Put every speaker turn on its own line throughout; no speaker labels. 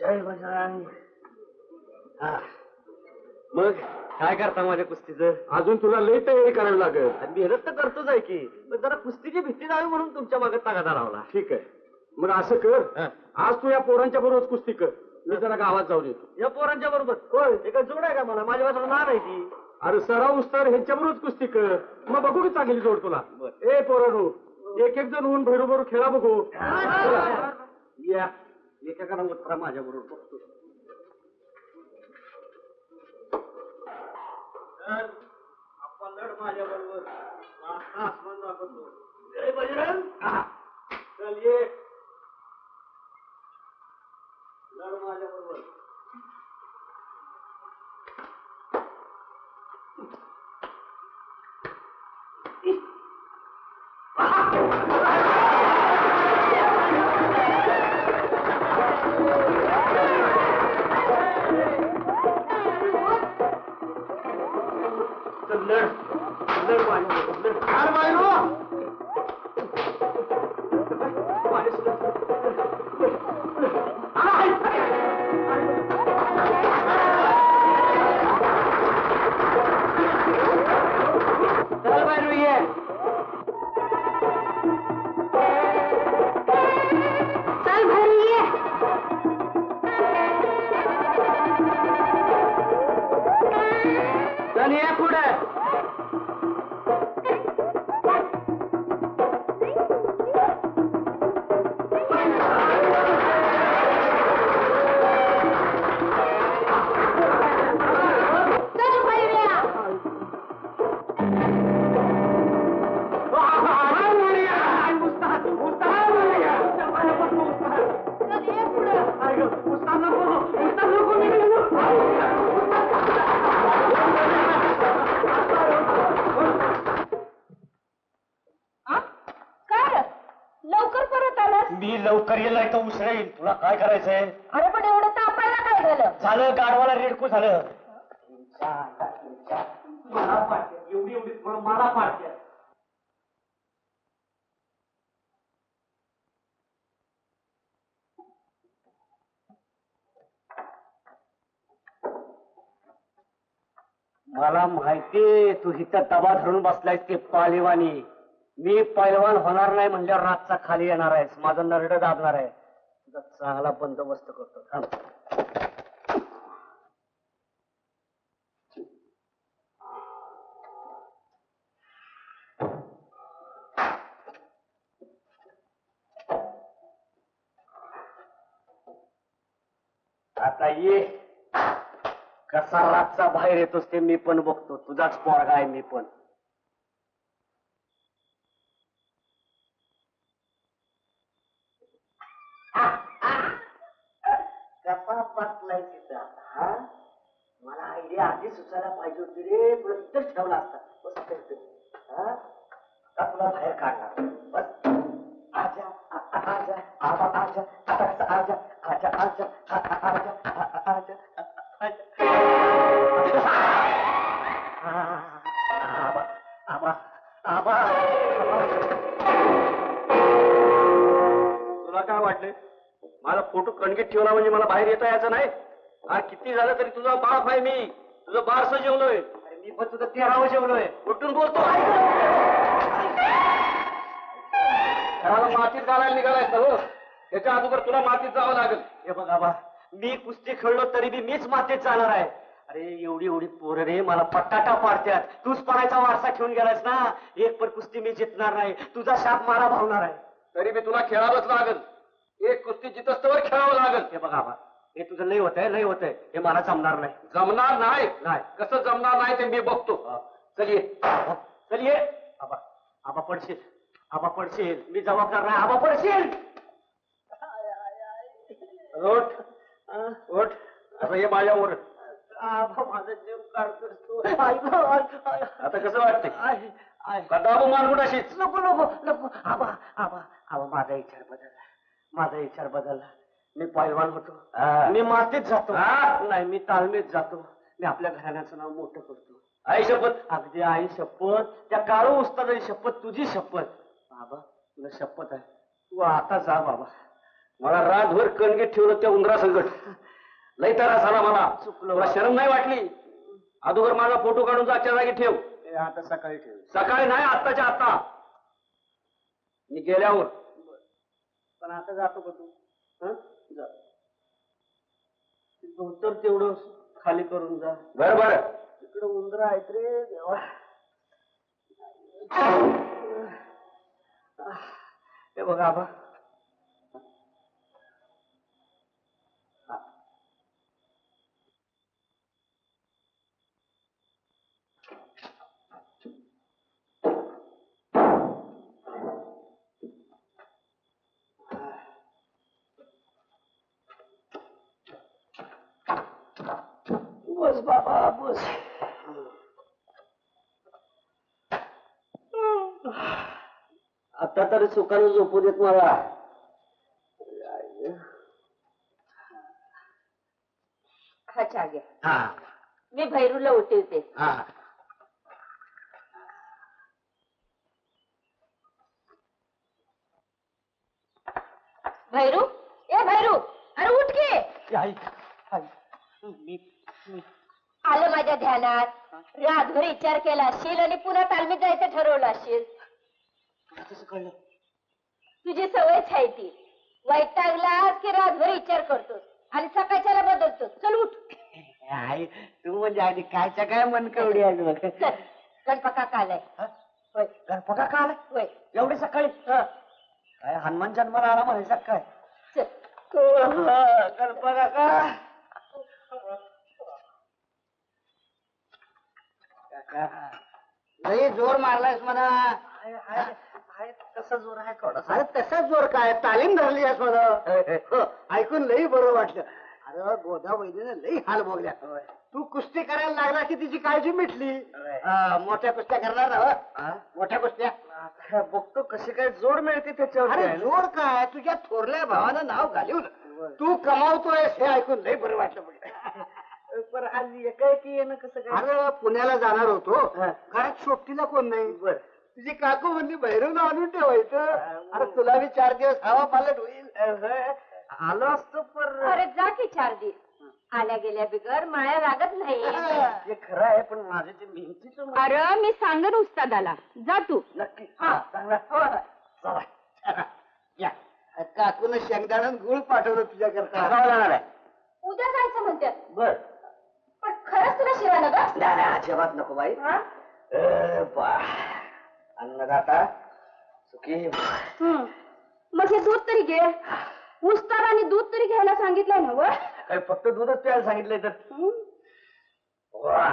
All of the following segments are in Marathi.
जय बजरंग हा. मग काय करता माझ्या कुस्तीचं?
अजून तुला लई तयारी करायला लागेल.
आणि मेहनत तर करतोच आहे की पण जरा कुस्तीची भीती जावी म्हणून तुमच्या मागे तागादा लावला
ठीक आहे. मग असं कर. आज तू या पोरांच्या बरोबर कुस्ती कर. मी जरा गावात जाऊन येतो.
या पोरांच्या बरोबर? होय. एका जोड आहे का मला? माझ्या नाव आहे ती.
अरे सराव उस्तर ह्यांच्या बरोबरच कुस्ती कर. मग बघू की चांगली जोड तुला. ए पोरांनो एक एक जण होऊन भैरू भैरू खेळा बघू.
या. एकेकाला उत्तरा माझ्या बरोबर बघतो आपण लढ माझ्या बरोबर आसमान दाखवतो. जय बजरंग! लढ लढ बरोबर लढ
बायरो
चल बाहेर ये
लवकर
येईल नाही तर उशिरा येईल तुला काय करायचंय?
अरे पण एवढं तापायला काय झालं?
झालं गाडवाला रेडकू झालं. मला पाडते एवढी एवढी. पोरं मला पाडते. मला माहिती तू इथं दबा धरून बसलायस ते पालिवानी. मी पैलवान होणार नाही म्हणल्यावर रातचा खाली येणार आहेस. माझं नरड दाबणार आहे. तुझा चांगला बंदोबस्त करतो. थांब. आता ये. कसा रातचा बाहेर येतोस ते मी पण बघतो. तुझाच पोरगा आहे मी पण. कसा बसलाय तिथं हा मला आयडिया आधी सुचायला पाहिजे होती रे तुला ठेवला असता बस इथं का तुला बाहेर काढणार बस आजा आजा आजा आजा आजा आजा आजा आजा कणगीत ठेवला म्हणजे मला बाहेर येता यायचं नाही. हा किती झालं तरी तुझा बाप आहे मी. तुझं बारसं जेवलोय. मी पण तुझं तेरावं जेवलोय. उठून बोलतो. घराला मातीत घालायला निघालायस ना हो? त्याच्या अगोदर तुला मातीत जावं लागेल. हे बघ आबा मी कुस्ती खेळलो तरी बी मीच मातीत जाणार आहे. अरे एवढी एवढी पोरं रे मला पटाटा पाडत्यात. तूच पडायचा वारसा घेऊन गेलास ना? एक पण कुस्ती मी जितणार नाही. तुझा शाप मारा भावणार आहे. तरी मी तुला खेळावंच लागेल. एक कुस्ती जितस्तवर खेळावं लागेल. हे बघा आबा हे तुझं लय होत आहे लय होत आहे हे मला जमणार नाही. जमणार नाही? नाही. कसं जमणार नाही ते मी बघतो. चल ये. चल ये. आबा आबा पडशील. आबा पडशील. मी जबाबदार नाही. आबा पडशील. रोट असं ये माझ्यावर. आबा माझा जीव काढतोस तू. आता कसं वाटतंय? का दाबू मारगुट अशीच? नको नको नको. आबा आबा आबा माझा विचार बदलला माझा विचार बदलला. मी पैलवान होतो. मी मातीत जातो. नाही मी तालमीत जातो. मी आपल्या घराण्याचं नाव मोठं करतो. आई शपथ? अगदी आई शपथ. त्या काळू उस्तादाची शपथ तुझी शपथ. बाबा तुला शपथ आहे. तू आता जा बाबा. मला रातभर कणगीत ठेवलं त्या उंदरा संकट. लय त्रास झाला मला. तुला शरम नाही वाटली? अगोदर माझा फोटो काढून जागच्या जागी ठेव.
आता सकाळी ठेव.
सकाळी नाही आत्ताच्या आत्ता. मी गेल्यावर
पण आता जातो का तू?
हं?
जा. तेवढं खाली करून जा.
बर बर.
तिकडे उंदर आहेत रे देवा.
हे बघा आबा. बस बाबा बस आता तरी सुखानं झोपू देत मला.
हा चहा घ्या.
हा.
मी भैरूला उठवते.
हा.
भैरू? ए भैरू! अरे उठ की!
आई आई. मी मी.
आलं माझ्या ध्यानात. रातभर विचार केला असशील आणि पुन्हा तालमीत जायचं ठरवलं असशील.
कसं कळलं.
तुझी सवयच आहे ती वैतागलास की रातभर विचार करतोस आणि सकाळच्याला बदलतोस. चल उठ.
आई तू म्हणजे आधी कायच्या काय मन कवडी आहे बघ.
चल गणपका कालाय. होय.
गणपका का आलाय
होय.
एवढी सकाळी?
हं,
काय हनुमान जन्माला आला म्हणायचा काय
चल.
गणपका का?
लई जोर मारलायस
कसा जोर आहे थोडासा.
अरे तसाच जोर काय? तालीम धरली आहेस म्हणा ऐकून लई बरं वाटलं. अरे गोदा वैद्यने लई हाल बघल्या तू कुस्ती करायला लागला की तिची काळजी मिटली? हा, मोठ्या कुस्त्या करणार ना हो? मोठ्या कुस्त्या.
बघतो कशी काय जोड मिळते त्याच्यावर
अरे
काय.
जोड काय? तुझ्या थोरल्या भावानं नाव घालवलं तू कमावतोयस हे ऐकून लई बरं वाटलं बघ.
पण आज एकाएकी येणं कसं काय?
अरे पुण्याला जाणार होतो.
हा.
घरात सोबतीला कोण नाही?
बर.
तुझी काकू म्हणली भैरवला आणून ठेवायचं. अरे तुला बी चार दिवस हवा पालट होईल.
आलो असतो पर.
अरे जा की चार दिवस. आल्या गेल्या बिगर माया लागत नाही.
हे खरं आहे पण माझे ते मेहनतीच
अरे मी सांगन उस्तादाला. जा तू.
नक्की.
हा.
चांगला.
हो, हो.
चला चला. या.
काकून शेंगदाणा गुळ पाठवलं
जाणार आहे
उद्या जायचं म्हणतात
बर.
पण खरंच तुला शिवाय ना ग?
नाही नाही, अजिबात नको बाई.
हा?
बा. अन्नदाता सुखी.
हम्म. मग हे दूध तरी घे. उस्तादाने दूध तरी घ्यायला सांगितलंय ना व
काय फक्त दूधच प्यायला सांगितलंय तर. वा.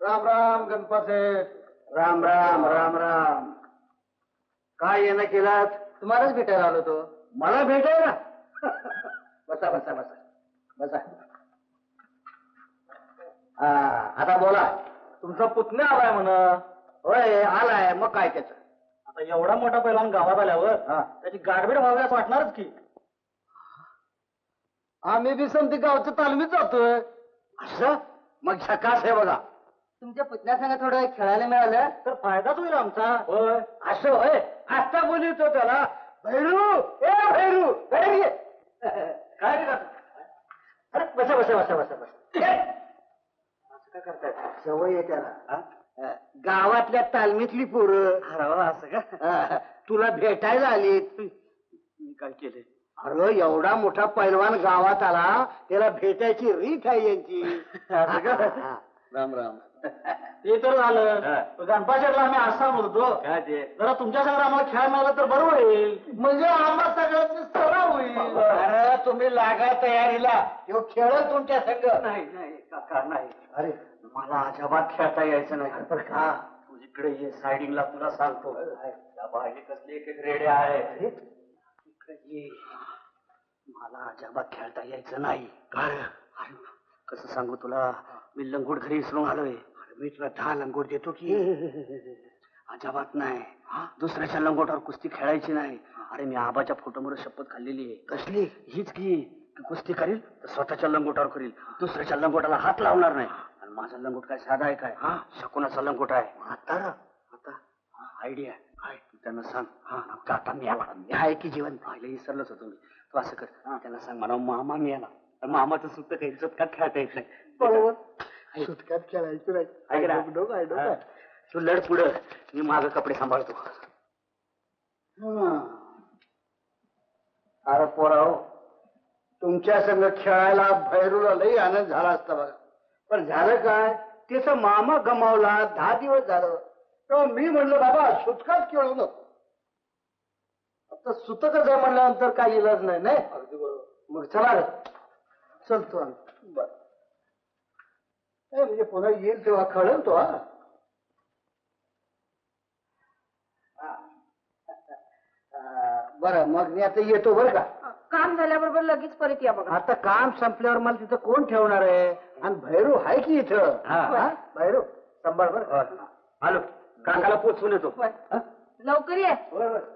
राम राम गणपत राम राम राम राम. काय येणं केलात? तुम्हालाच भेटायला आलो तो मला भेटायला? बसा बसा बसा. बसा. हा आता बोला.
तुमचा पुतण्या आलाय म्हणा.
होय आलाय. मग काय त्याच?
आता एवढा मोठा पहिला गावात आल्यावर
हा.
त्याची गाडबीड व्हावी असं वाटणारच की.
आम्ही बी समती गावचं तालमीत जातोय. असं? मग झकास आहे बघा. तुमच्या पुतण्यासंग थोडं खेळायला मिळालं
तर फायदाच होईल आमचा.
होय. असं होय. आता बोलितो त्याला. भैरू ए भैरू ये.
काय रे काका?
अरे बसा बसा बसा बसा बसा. ए! असं करताय? सवय आहे त्याला. हा? अ, गावातल्या तालमीतली पोरं.
अरे वा, असं का?
अ, तुला भेटायला आलीत.
मी काय केले
अरे एवढा मोठा पैलवान गावात आला त्याला भेटायची रीत आहे यांची.
असं का? राम राम. ते तर झालं. गणपाशेटला आम्ही असा बोलतो
काय ते?
जरा तुमच्या संग आम्हाला खेळ मिळाला तर बरं होईल
म्हणजे आम्हा सगळ्यांची सराव होईल. अरे तुम्ही लागा तयारीला. तो खेळत तुमच्या संग.
नाही नाही काका नाही.
अरे
मला अजिबात खेळता यायचं नाही. बरं का. तू इकडे ये सायडिंगला तुला सांगतो. बाहेर कसले एक एक रेडे आहे इकडे ये. मला अजिबात खेळता यायचं नाही. काय अरे कसं सांगू तुला? मी लंगोट घरी विसरून आलोय.
अरे मी तुला दहा लंगोट देतो की
अजिबात नाही. दुसऱ्याच्या लंगोटावर कुस्ती खेळायची नाही. अरे मी आबाच्या फोटोवर शपथ खाल्लेली आहे.
कसली?
हीच की की कुस्ती करील तर स्वतःच्या लंगोटावर करील. दुसऱ्याच्या लंगोटाला हात लावणार नाही. आणि माझा लंगोट काय साधा आहे काय? शकुनाचा लंगोट आहे.
आता?
आता? आयडिया काय? त्यांना सांग. हा. काका मी आला.
मी आहे की जीवन
पाहिलं विसरलंच होतो मी. तू असं कर. त्यांना सांग मला मामा मी आला मामाचं सुद्धा काही इज्जत खेळता येत नाही.
बरोबर. सुटकात खेळायचं नाही.
ऐक ना. तू लढ पुढं. मी माग कपडे सांभाळतो.
हं. अरे पोराव तुमच्या संग खेळायला भैरूला लई आनंद झाला असता बघा. पण झालं काय? तिचा मामा गमावला दहा दिवस झालं. तेव्हा मी म्हणलं बाबा सुटकाच खेळू नको.
आता सुतकच आहे म्हणल्यानंतर काही इलाज नाही नाही?
अगदी बरोबर.
मग चला रे.
चलतो आम्ही बर. म्हणजे पुन्हा येईल तेव्हा कळेल तो हा. हा. बरं मग मी आता येतो बरं का?
काम झाल्याबरोबर लगेच परत या बघा.
आता काम संपल्यावर मला तिथं कोण ठेवणार आहे? आणि भैरू आहे की इथं?
हा.
हा? भैरू सांभाळ बरं.
आलो. काकाला पोचवून येतो.
लवकर ये.
बरं, बरं.